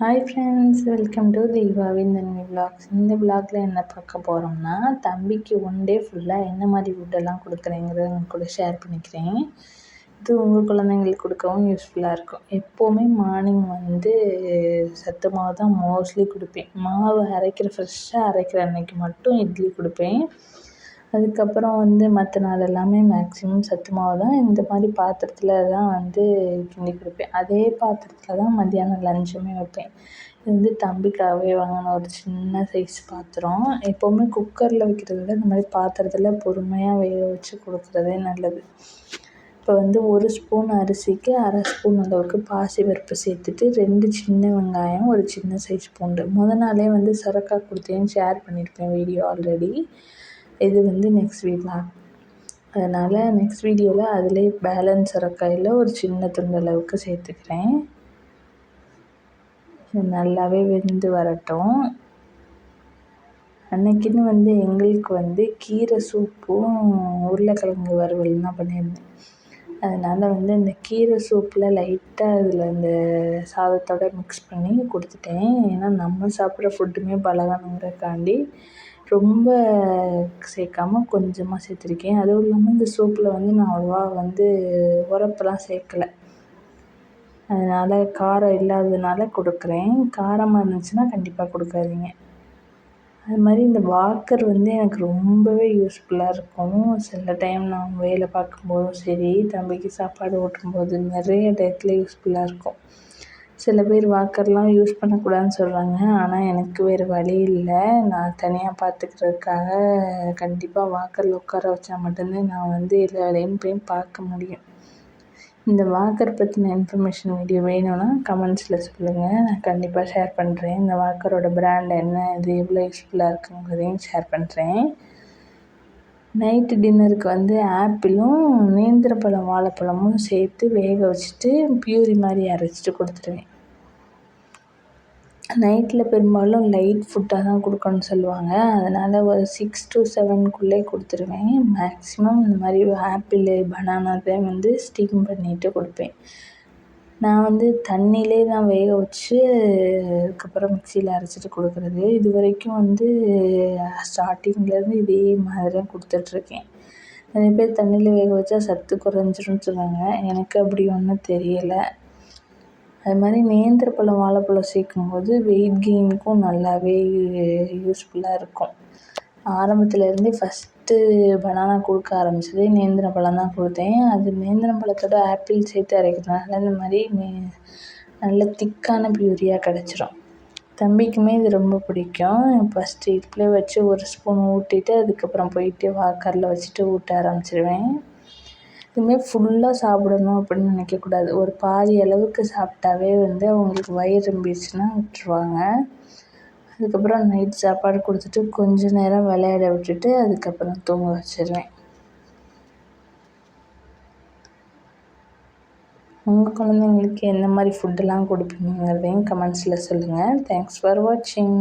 Hi friends welcome to தீபாவின் Tanvi vlogs இந்த விலாகில் என்ன பார்க்க போகிறோம்னா தம்பிக்கு ஒன் டே ஃபுல்லாக என்ன மாதிரி ஃபுட்டெல்லாம் கொடுக்குறேங்கிறத உங்க கூட ஷேர் பண்ணிக்கிறேன். இது உங்கள் குழந்தைங்களுக்கு கொடுக்கவும் யூஸ்ஃபுல்லாக இருக்கும். எப்போவுமே மார்னிங் வந்து சத்து மாவு தான் மோஸ்ட்லி கொடுப்பேன். மாவு அரைக்கிற ஃப்ரெஷ்ஷாக அரைக்கிற அன்னைக்கு மட்டும் இட்லி கொடுப்பேன். அதுக்கப்புறம் வந்து மற்ற நாள் எல்லாமே மேக்ஸிமம் சத்து மாவு தான். இந்த மாதிரி பாத்திரத்தில் தான் வந்து கிண்டி கொடுப்பேன். அதே பாத்திரத்தில் தான் மத்தியானம் லஞ்சுமே வைப்பேன். இது வந்து தம்பிக்காகவே வாங்கின ஒரு சின்ன சைஸ் பாத்திரம். எப்போவுமே குக்கரில் வைக்கிறத விட இந்த மாதிரி பாத்திரத்தில் பொறுமையாக வேக வச்சு கொடுக்குறதே நல்லது. இப்போ வந்து ஒரு ஸ்பூன் அரிசிக்கு அரை ஸ்பூன் அளவுக்கு பாசிப்பருப்பு சேர்த்துட்டு ரெண்டு சின்ன வெங்காயம் ஒரு சின்ன சைஸ் பூண்டு. முத நாளே வந்து சுரக்கா கொடுத்தேன்னு ஷேர் பண்ணியிருப்பேன் வீடியோ ஆல்ரெடி இது வந்து நெக்ஸ்ட் வீக் தான். அதனால் நெக்ஸ்ட் வீடியோவில் அதிலே பேலன்ஸ் சுரக்காயில் ஒரு சின்ன துண்டு அளவுக்கு சேர்த்துக்கிறேன். நல்லாவே வெந்து வரட்டும். அன்னைக்குன்னு வந்து எங்களுக்கு வந்து கீரை சூப்பும் உருளைக்கிழங்கு வறுவல் தான் பண்ணியிருந்தேன். அதனால் வந்து இந்த கீரை சூப்பில் லைட்டாக அதில் இந்த சாதத்தோடு மிக்ஸ் பண்ணி கொடுத்துட்டேன். ஏன்னா நம்ம சாப்பிட்ற ஃபுட்டுமே பழகணுங்கிறதுக்காண்டி ரொம்ப சேர்க்காம கொஞ்சமாக சேர்த்துருக்கேன். அதுவும் இல்லாமல் இந்த சூப்பில் வந்து நான் அவ்வளோவா வந்து உரப்பெல்லாம் சேர்க்கல. அதனால் காரம் இல்லாததுனால கொடுக்குறேன். காரமாக இருந்துச்சுன்னா கண்டிப்பாக கொடுக்காதீங்க. அது மாதிரி இந்த வாக்கர் வந்து எனக்கு ரொம்பவே யூஸ்ஃபுல்லாக இருக்கும். சில டைம் நான் வேலை பார்க்கும்போதும் சரி தம்பிக்கு சாப்பாடு ஊட்டும்போது நிறைய டயத்தில் யூஸ்ஃபுல்லாக இருக்கும். சில பேர் வாக்கர்லாம் யூஸ் பண்ணக்கூடாதுன்னு சொல்கிறாங்க ஆனால் எனக்கு வேறு வழி இல்லை. நான் தனியாக பார்த்துக்கறதுக்காக கண்டிப்பாக வாக்கரில் உட்கார வச்சா மட்டும்தான் நான் வந்து எல்லா வேலையும் போய் பார்க்க முடியும். இந்த வாக்கர் பற்றின இன்ஃபர்மேஷன் வீடியோ வேணும்னா கமெண்ட்ஸில் சொல்லுங்கள் நான் கண்டிப்பாக ஷேர் பண்ணுறேன் இந்த வாக்கரோட பிராண்ட் என்ன இது எவ்வளோ யூஸ்ஃபுல்லாக இருக்குங்கிறதையும் ஷேர் பண்ணுறேன் நைட்டு டின்னருக்கு வந்து ஆப்பிளும் நேந்திரப்பழம் வாழைப்பழமும் சேர்த்து வேக வச்சுட்டு பியூரி மாதிரி அரைச்சிட்டு கொடுத்துருவேன். நைட்டில் பெரும்பாலும் லைட் ஃபுட்டாக தான் கொடுக்கணும்னு சொல்லுவாங்க. அதனால் ஒரு சிக்ஸ் டு செவனுக்குள்ளே கொடுத்துருவேன். மேக்ஸிமம் இந்த மாதிரி ஆப்பிள் பனானா வந்து ஸ்டீம் பண்ணிவிட்டு கொடுப்பேன். நான் வந்து தண்ணியிலே தான் வேக வச்சு அதுக்கப்புறம் மிக்சியில் அரைச்சிட்டு கொடுக்குறது. இது வரைக்கும் வந்து ஸ்டார்டிங்லேருந்து இதே மாதிரி தான் கொடுத்துட்ருக்கேன் நிறைய பேர் தண்ணியில் வேக வச்சா சத்து குறைஞ்சிரும்னு சொல்லுவாங்க. எனக்கு அப்படி ஒன்றும் தெரியலை. அது மாதிரி நேந்திரப்பழம் வாழைப்பழம் சேர்க்கும்போது வெயிட் கெயினுக்கும் நல்லாவே யூஸ்ஃபுல்லாக இருக்கும். ஆரம்பத்துலேருந்தே ஃபஸ்ட் ஃபஸ்ட்டு பனானா கொடுக்க ஆரம்பிச்சது. நேந்திரம் பழம் தான் கொடுத்தேன். அது நேந்திரம் பழத்தோட ஆப்பிள் சேர்த்து அரைக்கிறதுனால இந்த மாதிரி மே நல்ல திக்கான பியூரியாக கிடச்சிரும். தம்பிக்குமே இது ரொம்ப பிடிக்கும். ஃபஸ்ட்டு இட்லியே வச்சு ஒரு ஸ்பூன் ஊட்டிட்டு அதுக்கப்புறம் போயிட்டு வாக்கரில் வச்சுட்டு ஊட்ட ஆரம்பிச்சிடுவேன் இதுமாரி ஃபுல்லாக சாப்பிடணும் அப்படின்னு நினைக்கக்கூடாது ஒரு பாதி அளவுக்கு சாப்பிட்டாவே வந்து அவங்களுக்கு வயிறு ரொம்பிடுச்சுன்னா விட்டுருவாங்க. அதுக்கப்புறம் நைட் சாப்பாடு கொடுத்துட்டு கொஞ்ச நேரம் விளையாட விட்டுட்டு அதுக்கப்புறம் தூங்க வச்சிடுவேன் உங்கள் குழந்தைங்களுக்கு எந்த மாதிரி ஃபுட்டெல்லாம் கொடுப்பீங்கிறதையும் கமெண்ட்ஸில் சொல்லுங்கள் தேங்க்ஸ் ஃபார் வாட்சிங்